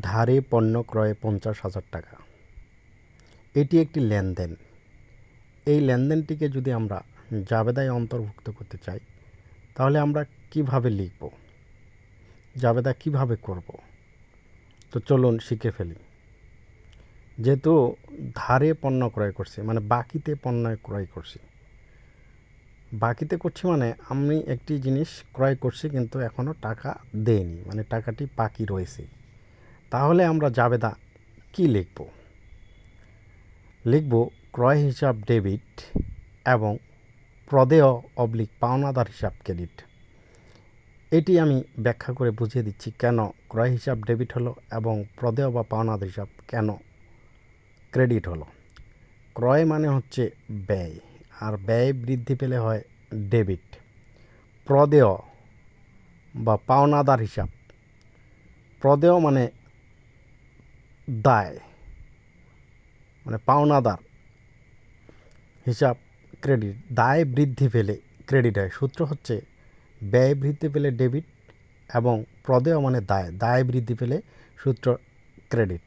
ধারে পণ্য ক্রয়ে পঞ্চাশ হাজার টাকা। এটি একটি লেনদেন। এই লেনদেনটিকে যদি আমরা জাবেদায় অন্তর্ভুক্ত করতে চাই, তাহলে আমরা কীভাবে লিখব? জাবেদা কীভাবে করব? তো চলুন শিখে ফেলি। যেহেতু ধারে পণ্য ক্রয় করছি মানে বাকিতে পণ্য ক্রয় করছি। বাকিতে করছি মানে আমি একটি জিনিস ক্রয় করছি কিন্তু এখনও টাকা দেয়নি মানে টাকাটি বাকি রয়েছে। তাহলে আমরা জাবেদা কি লিখব? লিখব ক্রয় হিসাব ডেবিট এবং প্রদেয় অবলিক পাওনাদার হিসাব ক্রেডিট। এটি আমি ব্যাখ্যা করে বুঝিয়ে দিচ্ছি কেন ক্রয় হিসাব ডেবিট হলো এবং প্রদেয় বা পাওনাদার হিসাব কেন ক্রেডিট হলো। ক্রয় মানে হচ্ছে ব্যয়, আর ব্যয় বৃদ্ধি পেলে হয় ডেবিট। প্রদেয় বা পাওনাদার হিসাব। প্রদেয় মানে দায় মানে পাওনাদার হিসাব ক্রেডিট দায় বৃদ্ধি পেলে ক্রেডিট হয়। সূত্র হচ্ছে ব্যয় বৃদ্ধি পেলে ডেবিট এবং প্রদেয় মানে দায় দায় বৃদ্ধি পেলে সূত্র ক্রেডিট